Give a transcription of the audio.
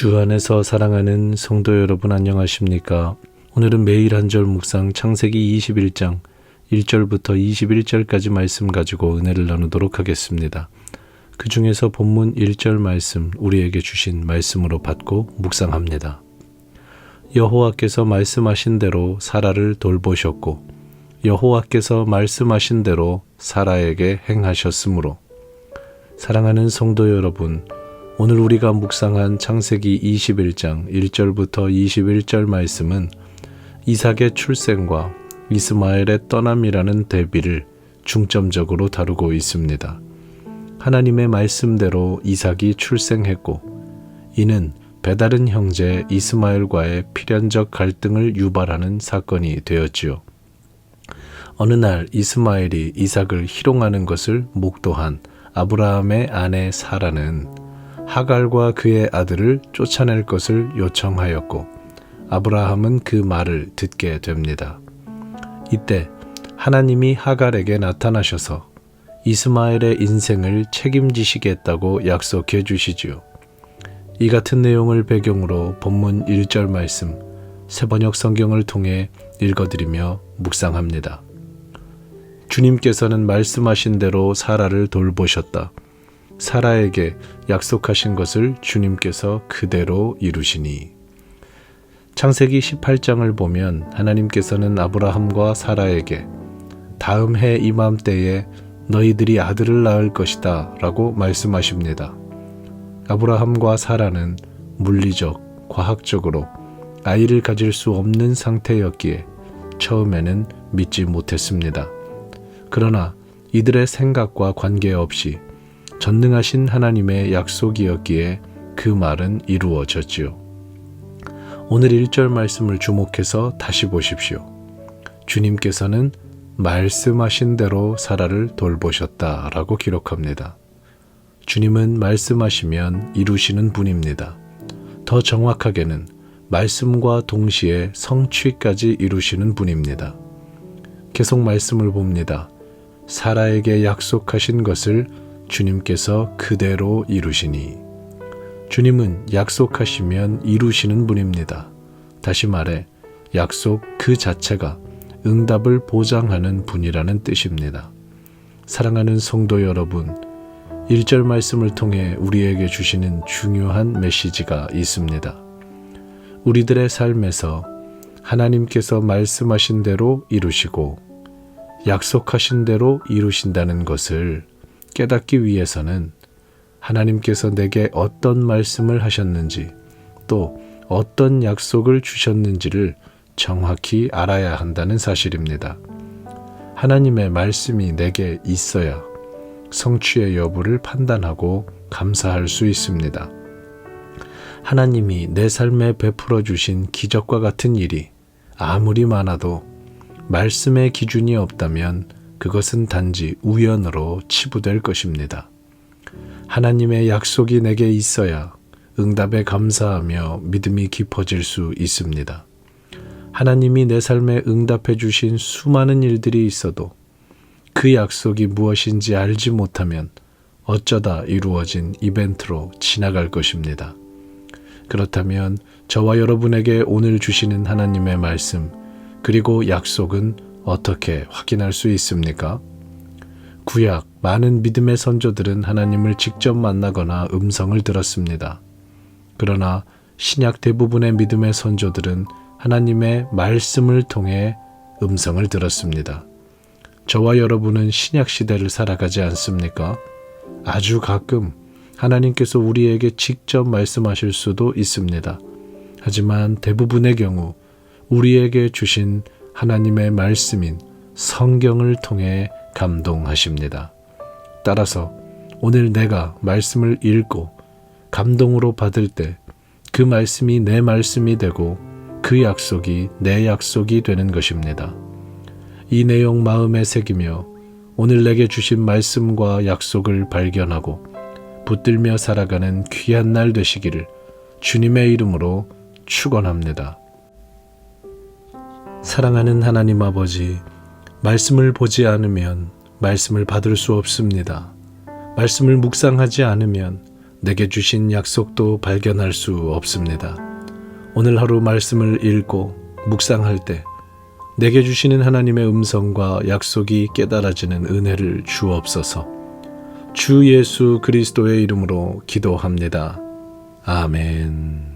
주 안에서 사랑하는 성도 여러분 안녕하십니까? 오늘은 매일 한 절 묵상 창세기 21장 1절부터 21절까지 말씀 가지고 은혜를 나누도록 하겠습니다. 그 중에서 본문 1절 말씀 우리에게 주신 말씀으로 받고 묵상합니다. 여호와께서 말씀하신 대로 사라를 돌보셨고 여호와께서 말씀하신 대로 사라에게 행하셨으므로 사랑하는 성도 여러분 오늘 우리가 묵상한 창세기 21장 1절부터 21절 말씀은 이삭의 출생과 이스마엘의 떠남이라는 대비를 중점적으로 다루고 있습니다. 하나님의 말씀대로 이삭이 출생했고 이는 배다른 형제 이스마엘과의 필연적 갈등을 유발하는 사건이 되었지요. 어느 날 이스마엘이 이삭을 희롱하는 것을 목도한 아브라함의 아내 사라는 하갈과 그의 아들을 쫓아낼 것을 요청하였고 아브라함은 그 말을 듣게 됩니다. 이때 하나님이 하갈에게 나타나셔서 이스마엘의 인생을 책임지시겠다고 약속해 주시지요. 이 같은 내용을 배경으로 본문 1절 말씀 세번역 성경을 통해 읽어드리며 묵상합니다. 주님께서는 말씀하신 대로 사라를 돌보셨다. 사라에게 약속하신 것을 주님께서 그대로 이루시니. 창세기 18장을 보면 하나님께서는 아브라함과 사라에게 다음 해 이맘때에 너희들이 아들을 낳을 것이다 라고 말씀하십니다. 아브라함과 사라는 물리적, 과학적으로 아이를 가질 수 없는 상태였기에 처음에는 믿지 못했습니다. 그러나 이들의 생각과 관계없이 전능하신 하나님의 약속이었기에 그 말은 이루어졌지요. 오늘 1절 말씀을 주목해서 다시 보십시오. 주님께서는 말씀하신 대로 사라를 돌보셨다 라고 기록합니다. 주님은 말씀하시면 이루시는 분입니다. 더 정확하게는 말씀과 동시에 성취까지 이루시는 분입니다. 계속 말씀을 봅니다. 사라에게 약속하신 것을 주님께서 그대로 이루시니 주님은 약속하시면 이루시는 분입니다. 다시 말해 약속 그 자체가 응답을 보장하는 분이라는 뜻입니다. 사랑하는 성도 여러분, 1절 말씀을 통해 우리에게 주시는 중요한 메시지가 있습니다. 우리들의 삶에서 하나님께서 말씀하신 대로 이루시고 약속하신 대로 이루신다는 것을 깨닫기 위해서는 하나님께서 내게 어떤 말씀을 하셨는지 또 어떤 약속을 주셨는지를 정확히 알아야 한다는 사실입니다. 하나님의 말씀이 내게 있어야 성취의 여부를 판단하고 감사할 수 있습니다. 하나님이 내 삶에 베풀어 주신 기적과 같은 일이 아무리 많아도 말씀의 기준이 없다면 그것은 단지 우연으로 치부될 것입니다. 하나님의 약속이 내게 있어야 응답에 감사하며 믿음이 깊어질 수 있습니다. 하나님이 내 삶에 응답해 주신 수많은 일들이 있어도 그 약속이 무엇인지 알지 못하면 어쩌다 이루어진 이벤트로 지나갈 것입니다. 그렇다면 저와 여러분에게 오늘 주시는 하나님의 말씀, 그리고 약속은 어떻게 확인할 수 있습니까? 구약 많은 믿음의 선조들은 하나님을 직접 만나거나 음성을 들었습니다. 그러나 신약 대부분의 믿음의 선조들은 하나님의 말씀을 통해 음성을 들었습니다. 저와 여러분은 신약 시대를 살아가지 않습니까? 아주 가끔 하나님께서 우리에게 직접 말씀하실 수도 있습니다. 하지만 대부분의 경우 우리에게 주신 하나님의 말씀인 성경을 통해 감동하십니다. 따라서 오늘 내가 말씀을 읽고 감동으로 받을 때 그 말씀이 내 말씀이 되고 그 약속이 내 약속이 되는 것입니다. 이 내용 마음에 새기며 오늘 내게 주신 말씀과 약속을 발견하고 붙들며 살아가는 귀한 날 되시기를 주님의 이름으로 축원합니다. 사랑하는 하나님 아버지, 말씀을 보지 않으면 말씀을 받을 수 없습니다. 말씀을 묵상하지 않으면 내게 주신 약속도 발견할 수 없습니다. 오늘 하루 말씀을 읽고 묵상할 때 내게 주시는 하나님의 음성과 약속이 깨달아지는 은혜를 주옵소서. 주 예수 그리스도의 이름으로 기도합니다. 아멘.